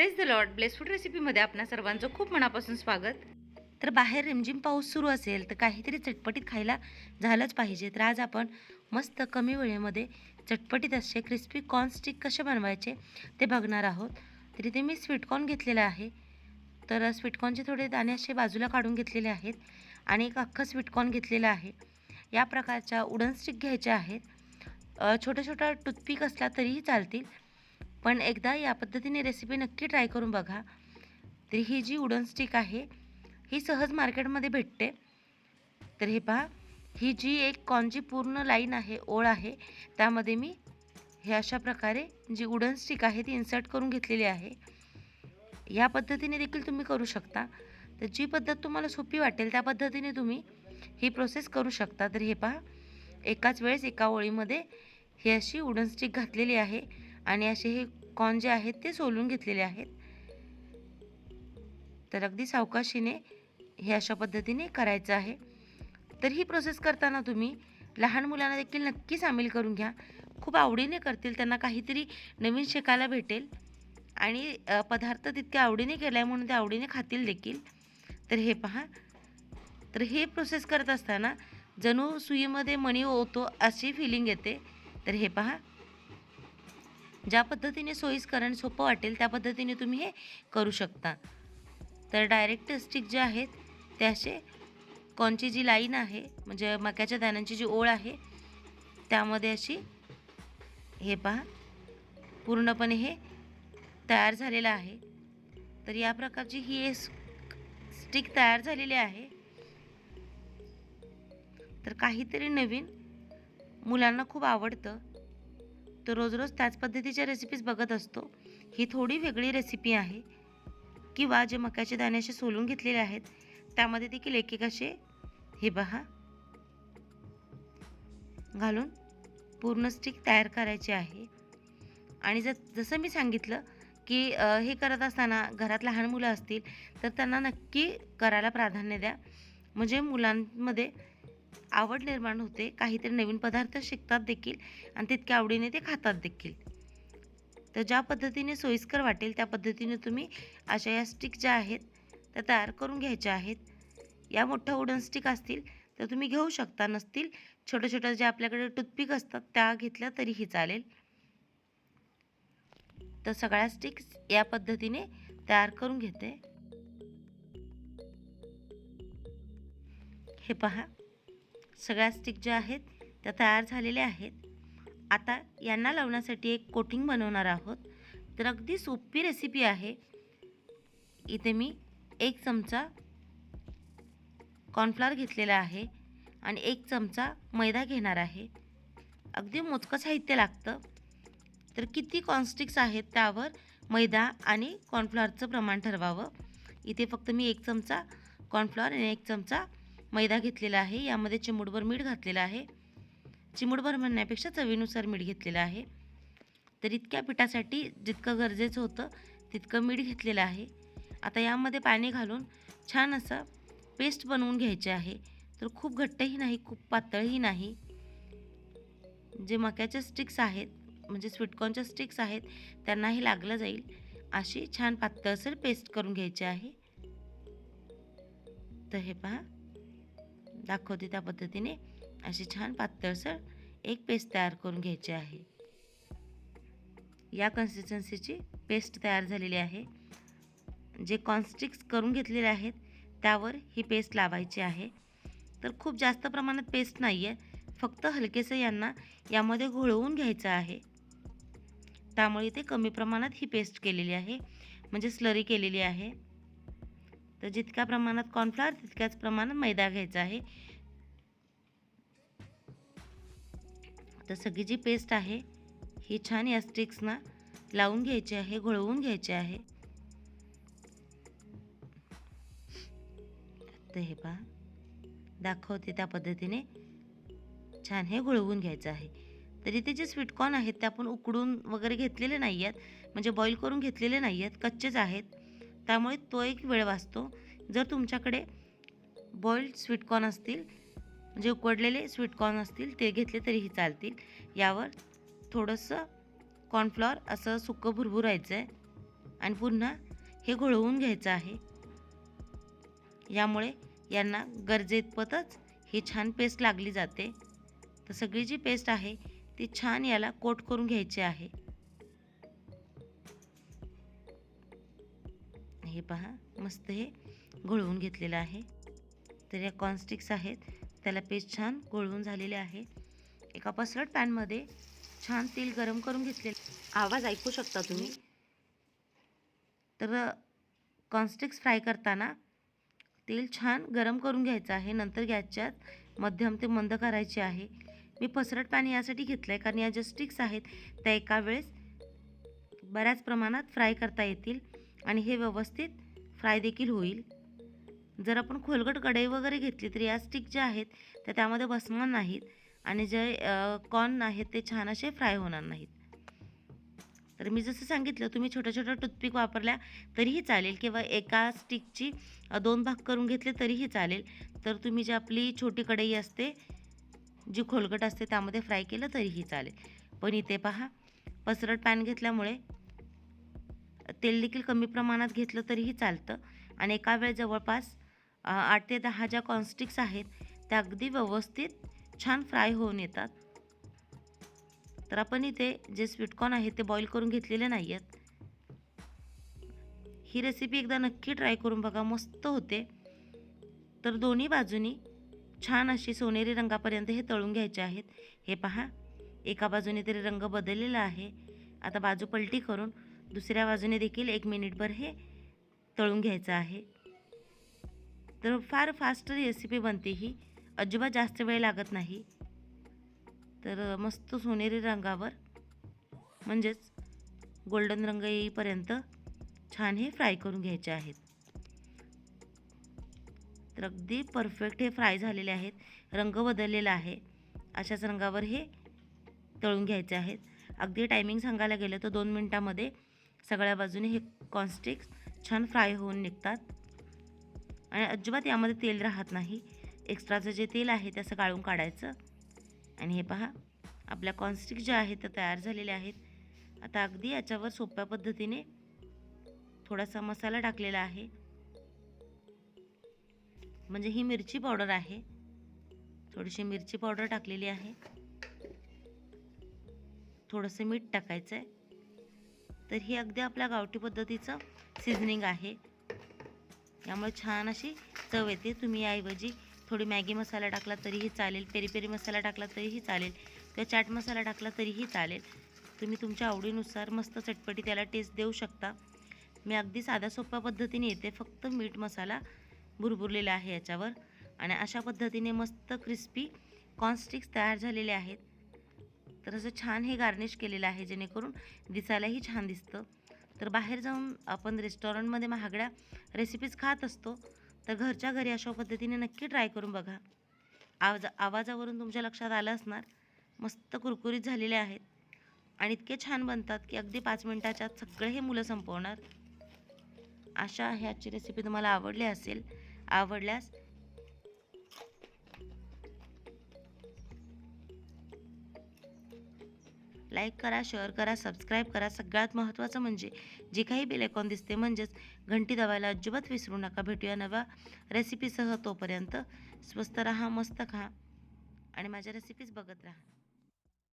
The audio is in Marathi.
Praise the Lord bless food रेसिपीमध्ये आपणा सर्वांचं खूप मनापासून स्वागत. तर बाहेर रिमझिम पाऊस सुरू असेल तर काहीतरी चटपटीत खायला झालंच पाहिजे. तर आज आपण मस्त कमी वेळेमध्ये चटपटीत असे क्रिस्पी कॉर्न स्टिक कसे बनवायचे ते बघणार आहोत. तर इथे मी स्वीटकॉर्न घेतलेलं आहे. तर स्वीटकॉर्नचे थोडे दाणे असे बाजूला काढून घेतलेले आहेत आणि एक अख्खं स्वीटकॉर्न घेतलेलं आहे. या प्रकारच्या उडन स्टिक घ्यायच्या आहेत. अ, छोटा छोटा टूथपिक असला तरीही चालतील. पण एकदा या पद्धतीने रेसिपी नक्की ट्राय करून बघा. तर ही जी उडन स्टिक आहे ही सहज मार्केटमध्ये भेटते. तर हे पहा ही जी एक कॉनची पूर्ण लाईन आहे ओळ आहे त्यामध्ये मी हे अशा प्रकारे जी उडन स्टिक आहे ती इन्सर्ट करून घेतलेली आहे. या पद्धतीने देखील तुम्ही करू शकता. तर जी पद्धत तुम्हाला सोपी वाटेल त्या पद्धतीने तुम्ही ही प्रोसेस करू शकता. तर हे पहा एकाच वेळेस एका ओळीमध्ये ही अशी उडन स्टिक घातलेली आहे आणि असे हे कॉन जे आहेत ते सोलून घेतलेले आहेत. तर अगदी सावकाशीने हे अशा पद्धतीने करायचं आहे. तर ही प्रोसेस करताना तुम्ही लहान मुलांना देखील नक्की सामील करून घ्या. खूप आवडीने करतील त्यांना काहीतरी नवीन शिकायला भेटेल. आणि पदार्थ तितके आवडीने केला आहे म्हणून ते आवडीने खातील देखील. तर हे पहा. तर हे प्रोसेस करत असताना जणू सुईमध्ये मणी ओतो अशी फिलिंग येते. तर हे पहा. ज्या पद्धतीने सोयीस्कर आणि सोपं वाटेल त्या पद्धतीने तुम्ही हे करू शकता. तर डायरेक्ट स्टिक जे आहेत ते असे कॉनची जी लाईन आहे म्हणजे मक्याच्या दाण्यांची जी ओळ आहे त्यामध्ये अशी हे पहा पूर्णपणे हे तयार झालेलं आहे. तर या प्रकारची ही स्टिक तयार झालेली आहे. तर काहीतरी नवीन मुलांना खूप आवडतं. तो रोज रोज त्याच पद्धतीच्या रेसिपीज बघत असतो. ही थोडी वेगळी रेसिपी आहे. किंवा जे मक्याचे दाणे असे सोलून घेतलेले आहेत त्यामध्ये देखील एक एक असे हे बहा घालून पूर्ण स्टिक तयार करायची आहे. आणि जर जसं मी सांगितलं की हे करत असताना घरात लहान मुलं असतील तर त्यांना नक्की करायला प्राधान्य द्या. म्हणजे मुलांमध्ये आवड निर्माण होते. काहीतरी नवीन पदार्थ शिकतात देखील आणि तितक्या आवडीने ते खातात देखील. तर ज्या पद्धतीने सोयीस्कर वाटेल त्या पद्धतीने तुम्ही अशा या स्टिक ज्या आहेत त्या तयार करून घ्यायच्या आहेत. या मोठ्या वुडन स्टिक असतील तर तुम्ही घेऊ शकता. नसतील छोट्या छोट्या ज्या आपल्याकडे टूथपिक असतात त्या घेतल्या तरीही चालेल. तर सगळ्या स्टिक्स या पद्धतीने तयार करून घेते. हे पहा. सगळ्या स्टिक ज्या आहेत त्या तयार झालेल्या आहेत. आता यांना लावण्यासाठी एक कोटिंग बनवणार आहोत. तर अगदी सोपी रेसिपी आहे. इथे मी एक चमचा कॉर्नफ्लॉर घेतलेला आहे आणि एक चमचा मैदा घेणार आहे. अगदी मोजकं साहित्य लागतं. तर किती कॉन्स्टिक्स आहेत त्यावर मैदा आणि कॉर्नफ्लॉरचं प्रमाण ठरवावं. इथे फक्त मी एक चमचा कॉर्नफ्लॉर आणि एक चमचा मैदा घेतलेला आहे. यामध्ये चिमूटभर मीठ घातलेलं आहे. चिमूटभर म्हणण्यापेक्षा चवीनुसार मीठ घेतलेलं आहे. तर इतक्या पिठासाठी जितकं गरजेचं होतं तितकं मीठ घेतलेलं आहे. आता यामध्ये पाणी घालून छान असं पेस्ट बनवून घ्यायचे आहे. तर खूप घट्टही नाही खूप पातळही नाही. जे मक्याचे स्टिक्स आहेत म्हणजे स्वीटकॉर्नच्या स्टिक्स आहेत त्यांनाही लागलं जाईल. अशी छान पातळसर पेस्ट करून घ्यायची आहे. तर हे पहा. दाखवते त्या पद्धतीने अशी छान पातळसर एक पेस्ट तयार करून घ्यायची आहे. या कन्सिस्टन्सीची पेस्ट तयार झालेली आहे. जे कॉन्स्टिक्स करून घेतलेले आहेत त्यावर ही पेस्ट लावायची आहे. तर खूप जास्त प्रमाणात पेस्ट नाही आहे फक्त हलकेसं यांना यामध्ये घोळवून घ्यायचं आहे. त्यामुळे ते कमी प्रमाणात ही पेस्ट केलेली आहे म्हणजे स्लरी केलेली आहे. तर जितक्या प्रमाणात कॉर्नफ्लॉवर तितक्याच प्रमाणात मैदा घ्यायचा आहे. तर सगळी जी पेस्ट आहे ही छान या स्टिक्सना लावून घ्यायची आहे घोळवून घ्यायची आहे. तर हे पहा दाखवते त्या पद्धतीने. छान हे घोळवून घ्यायचं आहे. तर इथे जे स्वीटकॉर्न आहेत ते आपण उकडून वगैरे घेतलेले नाही आहेत म्हणजे बॉईल करून घेतलेले नाही आहेत कच्चेच आहेत. त्यामुळे तो एक वेळ वाचतो. जर तुमच्याकडे बॉईल्ड स्वीटकॉर्न असतील म्हणजे उकडलेले स्वीटकॉर्न असतील ते घेतले तरीही चालतील. यावर थोडंसं कॉर्नफ्लॉर असं सुकं भुरभुरायचं आहे आणि पुन्हा हे घोळवून घ्यायचं आहे. यामुळे यांना गरजेपतच ही छान पेस्ट लागली जाते. तर सगळी जी पेस्ट आहे ती छान याला कोट करून घ्यायची आहे. हे पहा मस्त हे घोळवून घेतलेलं आहे. तर या कॉन्स्टिक्स आहेत त्याला पेस्ट छान घोळवून झालेले आहे. एका पसरट पॅनमध्ये छान तेल गरम करून घेतले आवाज ऐकू शकता तुम्ही? तर कॉन्स्टिक्स फ्राय करताना तेल छान गरम करून घ्यायचं आहे. नंतर गॅसच्यात मध्यम ते मंद करायचे आहे. मी पसरट पॅन यासाठी घेतलं आहे कारण या ज्या स्टिक्स आहेत त्या एका वेळेस बऱ्याच प्रमाणात फ्राय करता येतील. आणि हे व्यवस्थित फ्राय देखील होईल. जर आपण खोलगट कढई वगैरे घेतली तर या स्टिक ज्या आहेत त्या त्यामध्ये बसणार नाहीत आणि जे कॉर्न आहेत ते छान असे फ्राय होणार नाहीत. तर मी जसं सांगितलं तुम्ही छोट्या छोट्या टूथपिक वापरल्या तरीही चालेल किंवा एका स्टिकची दोन भाग करून घेतले तरीही चालेल. तर तुम्ही जी आपली छोटी कढई असते जी खोलगट असते त्यामध्ये फ्राय केलं तरीही चालेल. पण इथे पहा पसरट पॅन घेतल्यामुळे तेल देखील कमी प्रमाणात घेतलं तरीही चालतं. आणि एका वेळ जवळपास आठ ते दहा ज्या कॉन्स्टिक्स आहेत त्या अगदी व्यवस्थित छान फ्राय होऊन येतात. तर आपण इथे जे स्वीटकॉर्न आहेत ते बॉईल करून घेतलेले नाही आहेत ही रेसिपी एकदा नक्की ट्राय करून बघा मस्त होते. तर दोन्ही बाजूनी छान अशी सोनेरी रंगापर्यंत हे तळून घ्यायचे आहेत. हे पहा एका बाजूने तरी रंग बदललेला आहे. आता बाजू पलटी करून दुसऱ्या बाजूने देखील एक मिनिटभर हे तळून घ्यायचं आहे. तर फार फास्ट रेसिपी बनते ही. अजिबात जास्त वेळ लागत नाही. तर मस्त सोनेरी रंगावर म्हणजेच गोल्डन रंग येईपर्यंत छान हे फ्राय करून घ्यायचे आहेत. तर अगदी परफेक्ट हे फ्राय झालेले आहेत. रंग बदललेला आहे. अशाच रंगावर हे तळून घ्यायचे आहेत. अगदी टायमिंग सांगायला गेलं तर दोन मिनटामध्ये सगळ्या बाजूने हे कॉन्स्टिक्स छान फ्राय होऊन निघतात. आणि अजिबात यामध्ये तेल राहत नाही. एक्स्ट्राचं जे तेल आहे ते असं गाळून काढायचं. आणि हे पहा आपल्या कॉन्स्टिक ज्या आहेत त्या तयार झालेल्या आहेत. आता अगदी याच्यावर सोप्या पद्धतीने थोडासा मसाला टाकलेला आहे. म्हणजे ही मिरची पावडर आहे. थोडीशी मिरची पावडर टाकलेली आहे. थोडंसं मीठ टाकायचं आहे तर ही अगदी आपल्या गावठी पद्धतीचं सिझनिंग आहे. यामुळे छान अशी चव येते. तुम्ही याऐवजी थोडी मॅगी मसाला टाकला तरीही चालेल पेरी पेरी मसाला टाकला तरीही चालेल किंवा चाट मसाला टाकला तरीही चालेल. तुम्ही तुमच्या आवडीनुसार मस्त चटपटी त्याला टेस्ट देऊ शकता. मी अगदी साध्या सोप्या पद्धतीने येते. फक्त मीठ मसाला भुरभुरलेला आहे याच्यावर. आणि अशा पद्धतीने मस्त क्रिस्पी कॉर्नस्टिक्स तयार झालेले आहेत. तर असं छान हे गार्निश केलेलं आहे जेणेकरून दिसायलाही छान दिसतं. तर बाहेर जाऊन आपण रेस्टॉरंटमध्ये महागड्या रेसिपीज खात असतो तर घरच्या घरी अशा पद्धतीने नक्की ट्राय करून बघा. आवाज आवाजावरून तुमच्या लक्षात आलं असणार मस्त कुरकुरीत झालेले आहेत. आणि इतके छान बनतात की अगदी पाच मिनटाच्या आत सगळे हे मुलं संपवणार. अशा ह्याची रेसिपी तुम्हाला आवडली असेल आवडल्यास लाईक करा शेअर करा सबस्क्राईब करा. सगळ्यात महत्त्वाचं म्हणजे जे काही बेल आयकॉन दिसते म्हणजेच घंटी दाबायला अजिबात विसरू नका. भेटूया नव्या रेसिपीसह तोपर्यंत. स्वस्त राहा मस्त खा. आणि माझ्या रेसिपीज बघत राहा.